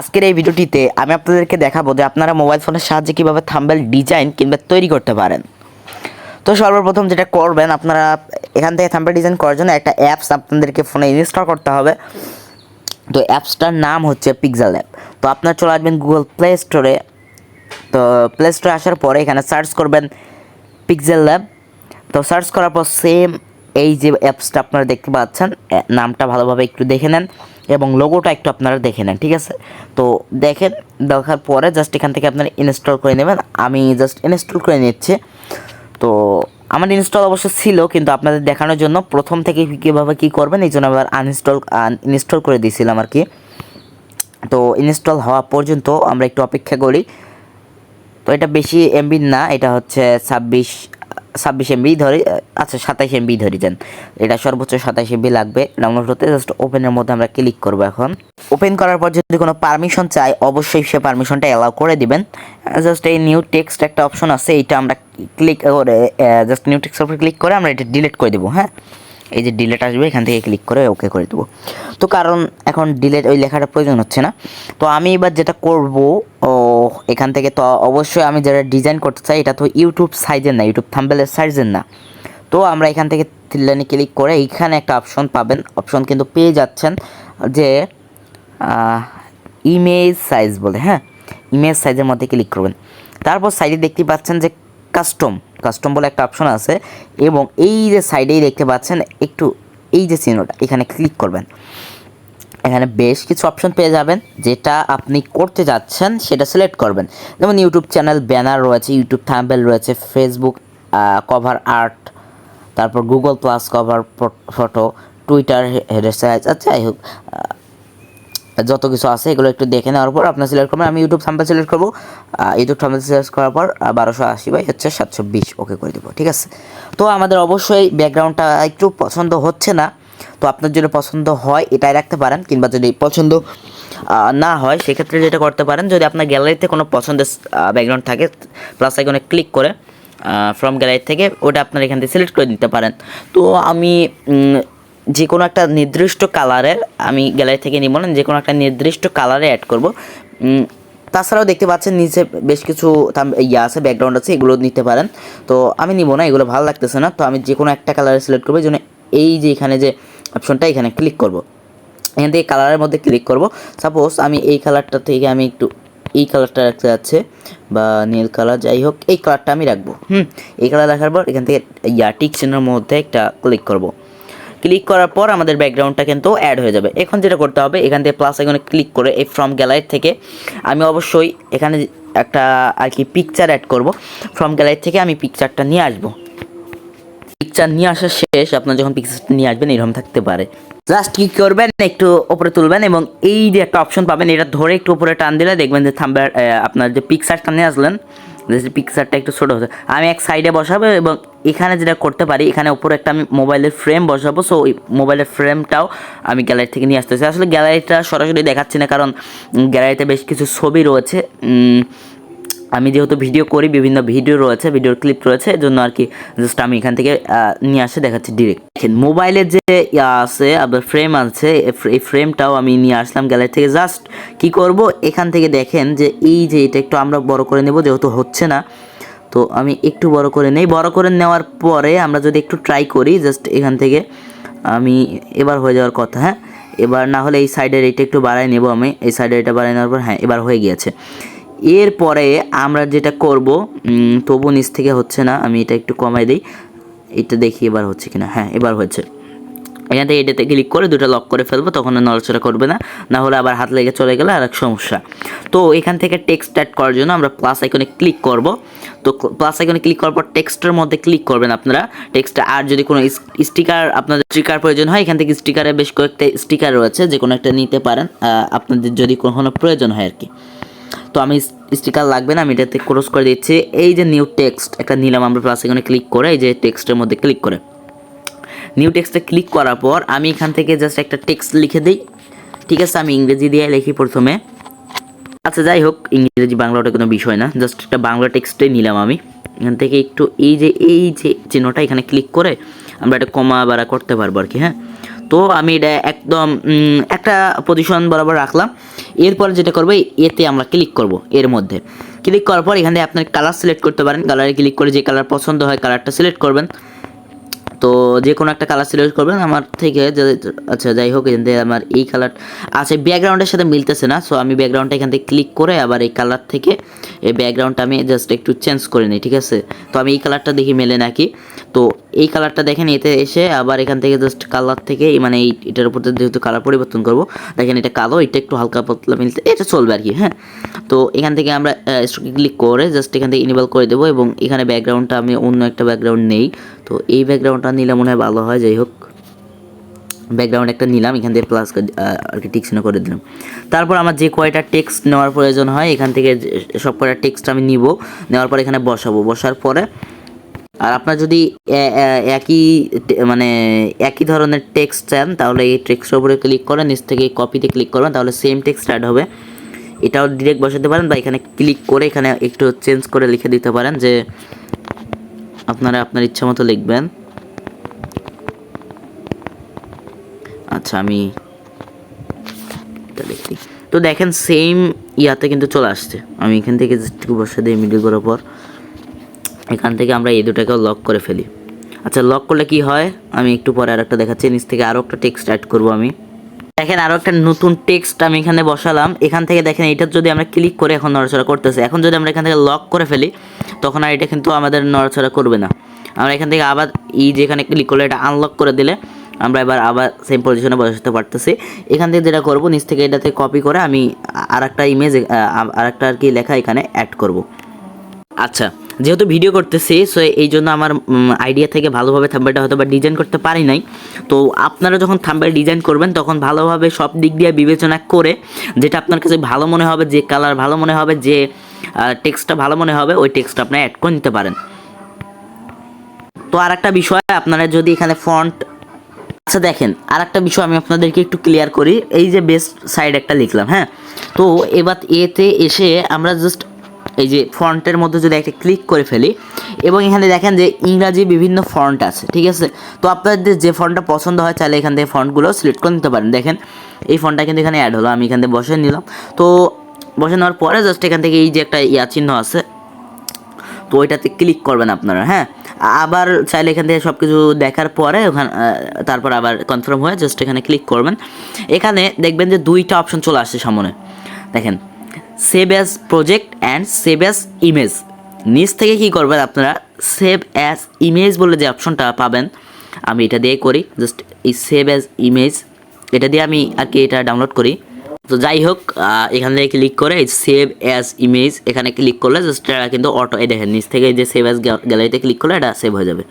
আজকের এই ভিডিওটিতে আমি আপনাদেরকে দেখাবো যে আপনারা মোবাইল ফোনের সাহায্যে কীভাবে থাম্বেল ডিজাইন কিংবা তৈরি করতে পারেন। তো সর্বপ্রথম যেটা করবেন, আপনারা এখান থেকে থাম্বেল ডিজাইন করার জন্য একটা অ্যাপস আপনাদেরকে ফোনে ইনস্টল করতে হবে। তো অ্যাপসটার নাম হচ্ছে পিক্সেল অ্যাপ। তো আপনারা চলে আসবেন গুগল প্লে স্টোরে। তো প্লে স্টোরে আসার পরে এখানে সার্চ করবেন পিক্সেল ল্যাব তো সার্চ করার পর সেম এই যে অ্যাপসটা আপনারা দেখতে পাচ্ছেন নামটা ভালোভাবে একটু দেখে নেন এবং লোগোটা একটু আপনারা দেখে নেন, ঠিক আছে? তো দেখেন, দেখার পরে জাস্ট এখান থেকে আপনারা ইনস্টল করে নেবেন। আমি জাস্ট ইনস্টল করে নিচ্ছি। তো আমার ইনস্টল অবশ্য ছিল, কিন্তু আপনাদের দেখানোর জন্য প্রথম থেকে কীভাবে কী করবেন, এই জন্য আবার আনইনস্টল ইনস্টল করে দিয়েছিলাম আর কি। তো ইনস্টল হওয়া পর্যন্ত আমরা একটু অপেক্ষা করি। তো এটা বেশি এমবি না, এটা হচ্ছে ছাব্বিশ ছাব্বিশ এমবি ধরে আচ্ছা সাতাইশ এমবি ধরে যান। এটা সর্বোচ্চ সাতাইশ এমবি লাগবে। ডাউনলোড হতে জাস্ট ওপেনের মধ্যে আমরা ক্লিক করব এখন। ওপেন করার পর যদি কোনো পারমিশন চাই অবশ্যই সে পারমিশনটা অ্যালাউ করে দিবেন। জাস্ট এই নিউ টেক্সট একটা অপশন আছে, এইটা আমরা ক্লিক করে জাস্ট নিউ টেক্সট উপর ক্লিক করে আমরা এটা ডিলিট করে দেবো হ্যাঁ? এই যে ডিলেট আসবে, এখান থেকে ক্লিক করে ওকে করে দেবো। তো কারণ এখন ডিলেট ওই লেখাটা প্রয়োজন হচ্ছে না। তো আমি এবার যেটা করব, ও এখান থেকে তো অবশ্যই আমি যেটা ডিজাইন করতে চাই, এটা তো ইউটিউব সাইজের না ইউটিউব থাম্বেলের সাইজের না। তো আমরা এখান থেকে থ্রিলাইনে ক্লিক করে এইখানে একটা অপশন পাবেন। অপশন কিন্তু পেয়ে যাচ্ছেন যে ইমেজ সাইজ বলে হ্যাঁ? ইমেজ সাইজের মধ্যে ক্লিক করবেন। তারপর সাইডে দেখতে পাচ্ছেন যে কাস্টম কাস্টম বলে একটা অপশন আছে এবং এই যে সাইডেই দেখতে পাচ্ছেন, একটু এই যে চিহ্নটা, এখানে ক্লিক করবেন। এখানে বেশ কিছু অপশন পেয়ে যাবেন। যেটা আপনি করতে যাচ্ছেন, সেটা সিলেক্ট করবেন। যেমন ইউটিউব চ্যানেল ব্যানার রয়েছে ইউটিউব থাম্বেল রয়েছে ফেসবুক কভার আর্ট তারপর Google plus cover photo Twitter header আচ্ছা যাই হোক যত কিছু আছে এগুলো একটু দেখে নেওয়ার পর আপনার সিলেক্ট করবেন। আমি ইউটিউব সাম্পল সিলেক্ট করব। ইউটিউব সাম্পল সিলেক্ট করার পর বারোশো আশি বাই হচ্ছে সাতশো বিশ ওকে করে দেবো, ঠিক আছে? তো আমাদের অবশ্যই ব্যাকগ্রাউন্ডটা একটু পছন্দ হচ্ছে না। তো আপনার যদি পছন্দ হয় এটাই রাখতে পারেন, কিংবা যদি পছন্দ না হয়, সেক্ষেত্রে যেটা করতে পারেন, যদি আপনার গ্যালারিতে কোনো পছন্দের ব্যাকগ্রাউন্ড থাকে প্লাস আইকনে ক্লিক করে ফ্রম গ্যালারি থেকে ওটা আপনার এখান থেকে সিলেক্ট করে দিতে পারেন। তো আমি যে কোনো একটা নির্দিষ্ট কালারের আমি গ্যালারি থেকে নিব না যে কোনো একটা নির্দিষ্ট কালারে অ্যাড করব। তাছাড়াও দেখতে পাচ্ছেন নিচে বেশ কিছু ইয়ে আছে ব্যাকগ্রাউন্ড আছে, এগুলো নিতে পারেন। তো আমি নিব না, এগুলো ভালো লাগতেছে না। তো আমি যে কোনো একটা কালারে সিলেক্ট করব এই জন্য এই যে এখানে যে অপশনটা এখানে ক্লিক করব। এখান থেকে কালারের মধ্যে ক্লিক করব। সাপোজ আমি এই কালারটা থেকে আমি একটু, এই কালারটা রাখতে যাচ্ছে বা নীল কালার যাই হোক, এই কালারটা আমি রাখব। হুম, এই কালার রাখার পর এখান থেকে ইয়া টিক চিহ্নের মধ্যে একটা ক্লিক করব। ক্লিক করার পর আমাদের ব্যাকগ্রাউন্ডটা কিন্তু অ্যাড হয়ে যাবে। এখন যেটা করতে হবে, এখান থেকে প্লাস এখানে ক্লিক করে এই ফ্রম গ্যালারি থেকে আমি অবশ্যই এখানে একটা আর কি পিকচার অ্যাড করব। ফ্রম গ্যালারি থেকে আমি পিকচারটা নিয়ে আসব। পিকচার নিয়ে আসা শেষ, আপনার যখন পিকচারটা নিয়ে আসবেন, এরকম থাকতে পারে। জাস্ট কি করবেন, একটু ওপরে তুলবেন এবং এই যে একটা অপশন পাবেন, এটা ধরে একটু উপরে টান দিলে দেখবেন যে থাম্বার আপনার যে পিকচারটা নিয়ে আসলেন পিকচারটা একটু ছোটো হচ্ছে। আমি এক সাইডে বসাবো এবং এখানে যেটা করতে পারি, এখানে উপরে একটা আমি মোবাইলের ফ্রেম বসাবো। সো ওই মোবাইলের ফ্রেমটাও আমি গ্যালারি থেকে নিয়ে আসতেছি। আসলে গ্যালারিটা সরাসরি দেখাচ্ছি না, কারণ গ্যালারিতে বেশ কিছু ছবি রয়েছে। আমি যেহেতু ভিডিও করি, বিভিন্ন ভিডিও রয়েছে, ভিডিওর ক্লিপ রয়েছে, এজন্য আর কি জাস্ট আমি এখান থেকে নিয়ে আসে, দেখাচ্ছি ডিরেক্ট দেখেন মোবাইলের যে আছে আপনার ফ্রেম আছে এই ফ্রেমটাও আমি নিয়ে আসলাম গ্যালারি থেকে। জাস্ট কি করব? এখান থেকে দেখেন যে, এই যে এটা একটু আমরা বড় করে নেব, যেহেতু হচ্ছে না, তো আমি একটু বড় করে নেই। বড় করে নেওয়ার পরে আমরা যদি একটু ট্রাই করি জাস্ট এখান থেকে আমি, এবার হয়ে যাওয়ার কথা হ্যাঁ? এবার না হলে এই সাইডের এটা একটু বাড়াই নেব আমি। এই সাইডের এটা বাড়াই নেওয়ার পর হ্যাঁ এবার হয়ে গিয়েছে। এরপরে আমরা যেটা করব তবু নিচ থেকে হচ্ছে না, আমি এটা একটু কমাই দিই। এটা দেখি এবার হচ্ছে কিনা। হ্যাঁ এবার হচ্ছে এখান থেকে এটাতে ক্লিক করে দুটো লক করে ফেলব, তখন নড়াচড়া করবে না। না হলে আবার হাত লেগে চলে গেলে আর এক সমস্যা। তো এখান থেকে টেক্সট অ্যাড করার জন্য আমরা প্লাস আইকনে ক্লিক করব। তো প্লাস আইকনে ক্লিক করার পর টেক্সটের মধ্যে ক্লিক করবেন আপনারা। টেক্সটে আর যদি কোনো স্টিকার আপনাদের স্টিকার প্রয়োজন হয়, এখান থেকে স্টিকারে বেশ কয়েকটা স্টিকার রয়েছে যে কোনো একটা নিতে পারেন। আপনাদের যদি কোনো প্রয়োজন হয় আর কি। তো আমি স্টিকার লাগবে না, আমি এটাতে ক্রস করে দিচ্ছি। এই যে নিউ টেক্সট একটা নিলাম আমরা প্লাস এখানে ক্লিক করে, এই যে টেক্সটের মধ্যে ক্লিক করে। নিউ টেক্সটে ক্লিক করার পর আমি এখান থেকে জাস্ট একটা টেক্সট লিখে দিই। ঠিক আছে, আমি ইংরেজি দিয়ে লিখি প্রথমে। আচ্ছা যাই হোক, ইংরেজি বাংলা ওটা কোনো বিষয় না জাস্ট একটা বাংলা টেক্সটে নিলাম আমি। এখান থেকে একটু এই যে এই যে চিহ্নটা এখানে ক্লিক করে আমরা একটা কমা বাড়া করতে পারব আর কি হ্যাঁ? তো আমি এটা একদম একটা পজিশন বরাবর রাখলাম। এরপর যেটা করব এতে আমরা ক্লিক করব, এর মধ্যে। ক্লিক করার পর এখানে আপনার কালার সিলেক্ট করতে পারেন। কালারে ক্লিক করে যে কালার পছন্দ হয় কালারটা সিলেক্ট করবেন। তো যে কোনো একটা কালার সিলেক্ট করবেন। আমার থেকে আচ্ছা যাই হোক, এখান থেকে আমার এই কালার আচ্ছা ব্যাকগ্রাউন্ডের সাথে মিলতেছে না সো আমি ব্যাকগ্রাউন্ডটা এখান থেকে ক্লিক করে আবার এই কালার থেকে এই ব্যাকগ্রাউন্ডটা আমি জাস্ট একটু চেঞ্জ করে নিই, ঠিক আছে? তো আমি এই কালারটা দেখি মেলে নাকি। তো এই কালারটা দেখেন, এতে এসে আবার এখান থেকে জাস্ট কালার থেকে মানে এটার উপর যেহেতু কালার পরিবর্তন করব, দেখেন এটা কালো, এটা একটু হালকা পাতলা মিলতে এটা চলবে আর কি হ্যাঁ? তো এখান থেকে আমরা ক্লিক করে জাস্ট এখান থেকে ইনেবল করে দেবো এবং এখানে ব্যাকগ্রাউন্ডটা আমি অন্য একটা ব্যাকগ্রাউন্ড নেই। তো এই ব্যাকগ্রাউন্ডটা নিলে মনে হয় ভালো হয়, যাই হোক। ব্যাকগ্রাউন্ড একটা নিলাম, এখান থেকে প্লাস আর কি টিক্স করে দিলাম। তারপর আমার যে কয়টা টেক্সট নেওয়ার প্রয়োজন হয়, এখান থেকে সব কয়টা টেক্সট আমি নিব, নেওয়ার পর এখানে বসাবো। বসার পরে আর আপনার যদি একই মানে একই ধরনের টেক্সট চান, তাহলে এই টেক্সটের উপরে ক্লিক করেন, নিচ থেকে কপিতে ক্লিক করবেন তাহলে সেম টেক্সট অ্যাড হবে। এটাও ডিরেক্ট বসাতে পারেন বা এখানে ক্লিক করে এখানে একটু চেঞ্জ করে লিখে দিতে পারেন যে, আপনারা আপনার ইচ্ছা মতো লিখবেন। আচ্ছা আমি তো দেখেন সেম ইয়াতে কিন্তু চলে আসছে। আমি এখান থেকে একটু বসে দিই মিডিল করার পর এখান থেকে আমরা এই দুটাকেও লক করে ফেলি। আচ্ছা লক করলে কি হয়? আমি একটু পরে আর একটা দেখাচ্ছি, নিচ থেকে আরও একটা টেক্সট অ্যাড করব আমি। দেখেন আরও একটা নতুন টেক্সট আমি এখানে বসালাম। এখান থেকে দেখেন এটা যদি আমরা ক্লিক করে এখন নড়াচড়া করতেছে, এখন যদি আমরা এখান থেকে লক করে ফেলি, তখন আর এটা কিন্তু আমাদের নড়াচড়া করবে না। আমরা এখান থেকে আবার এই যেখানে ক্লিক করলে এটা আনলক করে দিলে আমরা এবার আবার সেম পজিশনে বসাতে পারতেছি। এখান থেকে যেটা করব, নিচ থেকে এটাতে কপি করে আমি আর একটা ইমেজ আর একটা আর কি লেখা এখানে অ্যাড করব। আচ্ছা যেহেতু ভিডিও করতেছি সো এই জন্য আমার আইডিয়া থেকে ভালোভাবে থাম্বেলটা হয়তো বা ডিজাইন করতে পারি নাই। তো আপনারা যখন থাম্বেল ডিজাইন করবেন, তখন ভালোভাবে সব দিক দিয়ে বিবেচনা করে, যেটা আপনার কাছে ভালো মনে হবে, যে কালার ভালো মনে হবে, যে টেক্সটটা ভালো মনে হবে, ওই টেক্সটটা আপনি অ্যাড করে নিতে পারেন। তো আর একটা বিষয়, আপনারা যদি এখানে ফন্ট আচ্ছা দেখেন আর একটা বিষয় আমি আপনাদেরকে একটু ক্লিয়ার করি। এই যে বেস্ট সাইড একটা লিখলাম হ্যাঁ? তো এবার এতে এসে আমরা জাস্ট এই যে ফন্টের মধ্যে যদি একটা ক্লিক করে ফেলি, এবং এখানে দেখেন যে ইংরাজি বিভিন্ন ফন্ট আছে, ঠিক আছে? তো আপনাদের যে ফন্টটা পছন্দ হয়, চাইলে এখান থেকে ফন্টগুলো সিলেক্ট করে নিতে পারেন। দেখেন, এই ফন্টটা কিন্তু এখানে অ্যাড হলো, আমি এখান থেকে বসে নিলাম। তো বসে নেওয়ার পরে জাস্ট এখান থেকে এই যে একটা ইয়া চিহ্ন আছে, তো ওইটাতে ক্লিক করবেন আপনারা হ্যাঁ? আবার চাইলে এখান থেকে সব কিছু দেখার পরে ওখানে তারপর আবার কনফার্ম হয়ে জাস্ট এখানে ক্লিক করবেন। এখানে দেখবেন যে দুইটা অপশন চলে আসছে সামনে। দেখেন save as project and save as image নিচ থেকে কি করবেন আপনারা? সেভ অ্যাজ ইমেজ বলে যে অপশনটা পাবেন, আমি এটা দিয়ে করি জাস্ট এই সেভ অ্যাজ ইমেজ এটা দিয়ে আমি আর কি এটা ডাউনলোড করি। তো যাই হোক এখান থেকে ক্লিক করে সেভ অ্যাজ ইমেজ এখানে ক্লিক করলে জাস্ট কিন্তু অটো এই দেখেন, নিচ থেকে যে সেভ অ্যাজ গ্যালারিতে ক্লিক করলে এটা সেভ হয়ে যাবে।